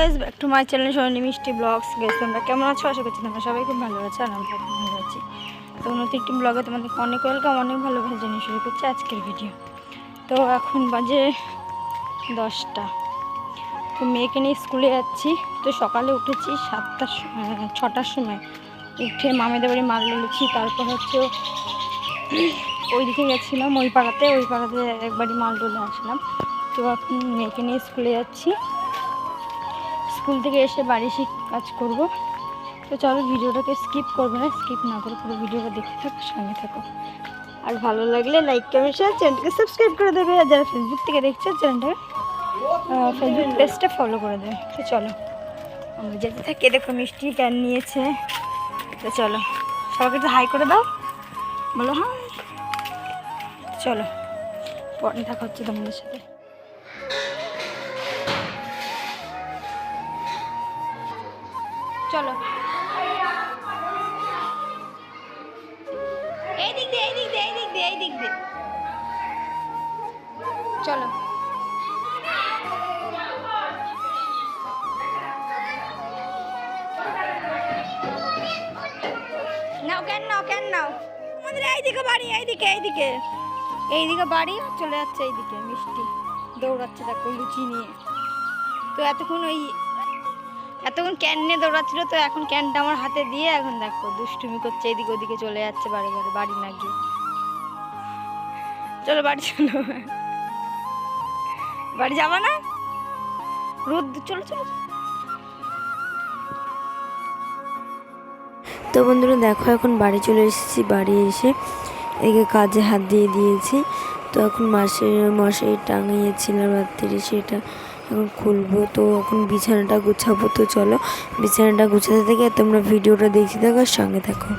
Guys back to my channel Sonali Mishti vlogs guys তোমরা কেমন আছো? আশা করছি তোমরা সবাই খুব ভালো আছো আর আমরা খুব ভালো আছি। তো নতুন একটি ব্লগে তোমাদেরকে অনেক ওয়েলকাম অনেক ভালোভাবে জানিয়ে শুরু করছি আজকের ভিডিও তো এখন বাজে দশটা। তো মেয়েকে নিয়ে স্কুলে যাচ্ছি। তো সকালে উঠেছি সাতটার স- আহ, ছটার সময়। উঠে মামেদের বাড়ি মাল লেছি তারপর হচ্ছে ওই দিকে গেছিলাম ওই পাড়াতে ওই পাড়াতে একবারই মাল ডলে আসলাম। তো মেয়েকে নিয়ে স্কুলে যাচ্ছি। স্কুল থেকে এসে বাড়ি এসে কাজ করব। তো চলো ভিডিওটাকে স্কিপ করব না স্কিপ না করে পুরো ভিডিওটা দেখতে থাকো, সঙ্গে থাকো। আর ভালো লাগলে লাইক কমেন্ট শেয়ার চ্যানেলটাকে সাবস্ক্রাইব করে দেবে। আর যারা ফেসবুক থেকে দেখছে চ্যানেলটাকে ফেসবুক পেজটা ফলো করে দেবে। তো চলো, আমরা যেতে থাকি। দেখো মিষ্টি ক্যান নিয়েছে। তো চলো, সবাইকে একটু হাই করে দাও। বলো হ্যাঁ চলো পরে দেখা হচ্ছে তোমাদের সাথে। চলো। এই দিক দিয়ে, এই দিক দিয়ে, এই দিক দিয়ে, এই দিক দিয়ে। চলো। নাও, কেন নাও কেন নাও? আমাদের এইদিকে বাড়ি, এইদিকে এইদিকে। এইদিকে বাড়ি, চলে যাচ্ছে এইদিকে, মিষ্টি। দৌড়াচ্ছে দেখো, লুচি নিয়ে। তো এতক্ষণ ওই এতক্ষণ ক্যান নিয়ে দৌড়াচ্ছিল তো এখন ক্যানটা আমার হাতে দিয়ে এখন দেখো দুষ্টুমি করছে, এদিকে ওদিকে চলে যাচ্ছে বারে বারে, বাড়ি না গিয়ে। চলো বাড়ি চলো। বাড়ি যাবা না? রোদ চলো চলো। তো বন্ধুরা দেখো, এখন বাড়ি চলে এসেছি, বাড়ি এসে একে কাজে হাত দিয়ে দিয়েছি। তো এখন মাসের মশাই টাঙিয়েছিলাম রাত্রি সেটা এখন খুলবো। তো এখন বিছানাটা গুছাবো। তো চলো, বিছানাটা গুছাতে থেকে তোমরা ভিডিওটা দেখতে থাকো সঙ্গে থাকো।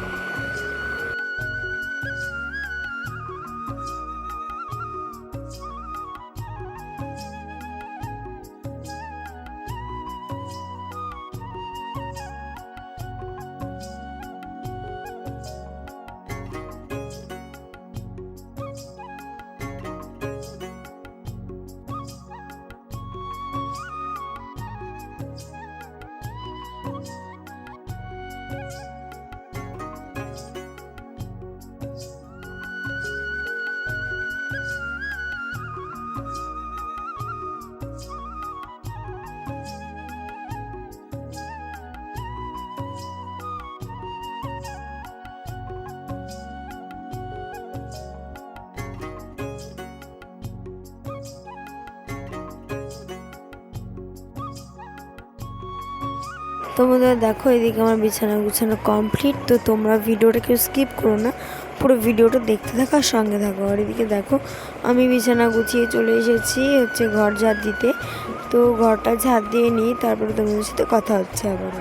তোমাদের দেখো এদিকে আমার বিছানা গুছানো কমপ্লিট তো তোমরা ভিডিওটা কেউ স্কিপ করো না, পুরো ভিডিওটা দেখতে থাকো আর সঙ্গে থাকো। আর এদিকে দেখো, আমি বিছানা গুছিয়ে চলে এসেছি হচ্ছে ঘর ঝাড় দিতে। তো ঘরটা ঝাড় দিয়ে নিই তারপরে তোমাদের সাথে কথা হচ্ছে আবার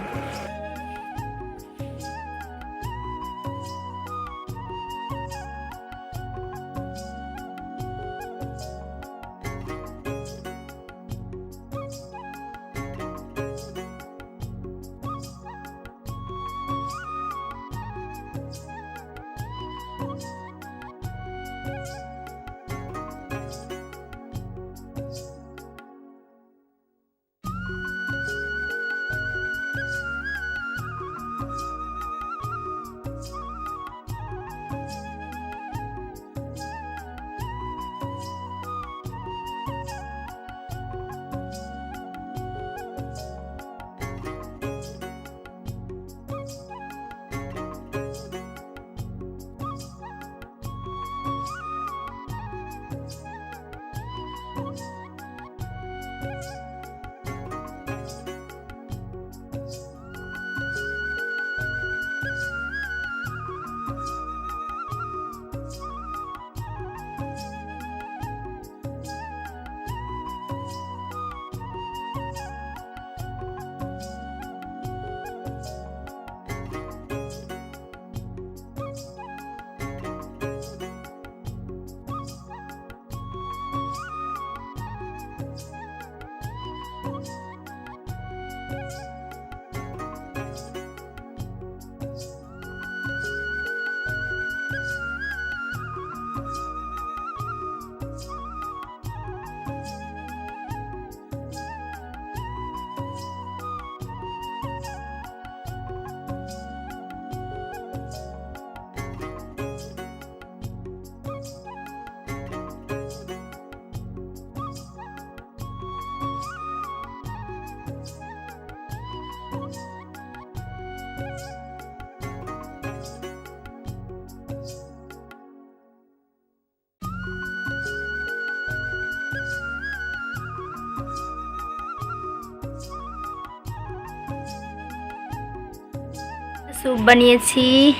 স্যুপ বানিয়েছি,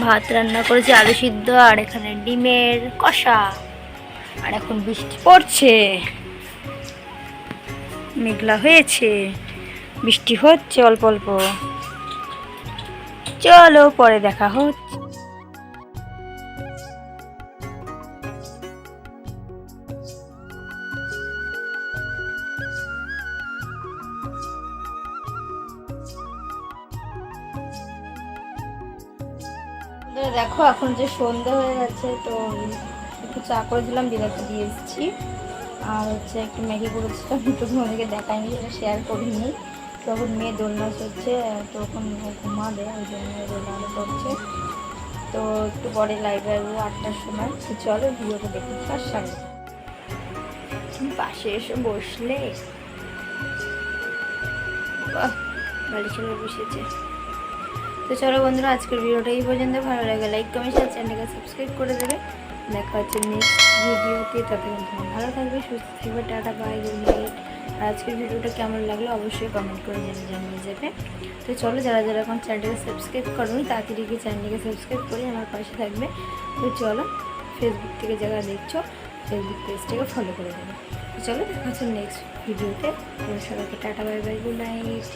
ভাত রান্না করেছি, আলু সিদ্ধ, আর এখানে ডিমের কষা। আর এখন বৃষ্টি পড়ছে। মেঘলা হয়েছে। বৃষ্টি হচ্ছে অল্প অল্প। চলো পরে দেখা হচ্ছে। দেখো, এখন যে সন্ধ্যা হয়ে গেছে, তো একটু চা করে দিলাম বিলাতে দিয়ে এসেছি। আর হচ্ছে একটু ম্যাগি করেছিলাম তো তোমাদেরকে দেখাইনি, সেটা শেয়ার করিনি। তখন মেয়ে দোলনা চলছে তখন ও ঘুমাবে, ওই জন্য দোলনা করছে। তো একটু পরে লাইভে আসব আটটার সময়। তো চলো, ভিডিওটা দেখুন তার সঙ্গে পাশে এসে বসলে? বাহ বাড়ি চলে বসেছে। তো চলো বন্ধুরা, আজকের ভিডিওটা এই পর্যন্ত ভালো লাগে লাইক কমেন্ট শেয়ার চ্যানেলকে সাবস্ক্রাইব করে দেবে। দেখা হচ্ছে নেক্সট ভিডিওতে তোমরা ভালো থাকবে, সুস্থ থাকবে। টাটা বাই গুড নাইট আর আজকের ভিডিওটা কেমন লাগল অবশ্যই কমেন্ট করে জেনে জানিয়ে যাবে তো চলো, যারা যারা এখন চ্যানেলটাকে সাবস্ক্রাইব করুন, তাড়াতাড়ি গিয়ে চ্যানেলটাকে সাবস্ক্রাইব করে আমার পাশে থাকবে। তো চলো ফেসবুক থেকে যারা দেখছ ফেসবুক পেজটাকে ফলো করে দেবে। তো চলো, দেখা হচ্ছে নেক্সট ভিডিওতে সবাইকে tata bye bye good night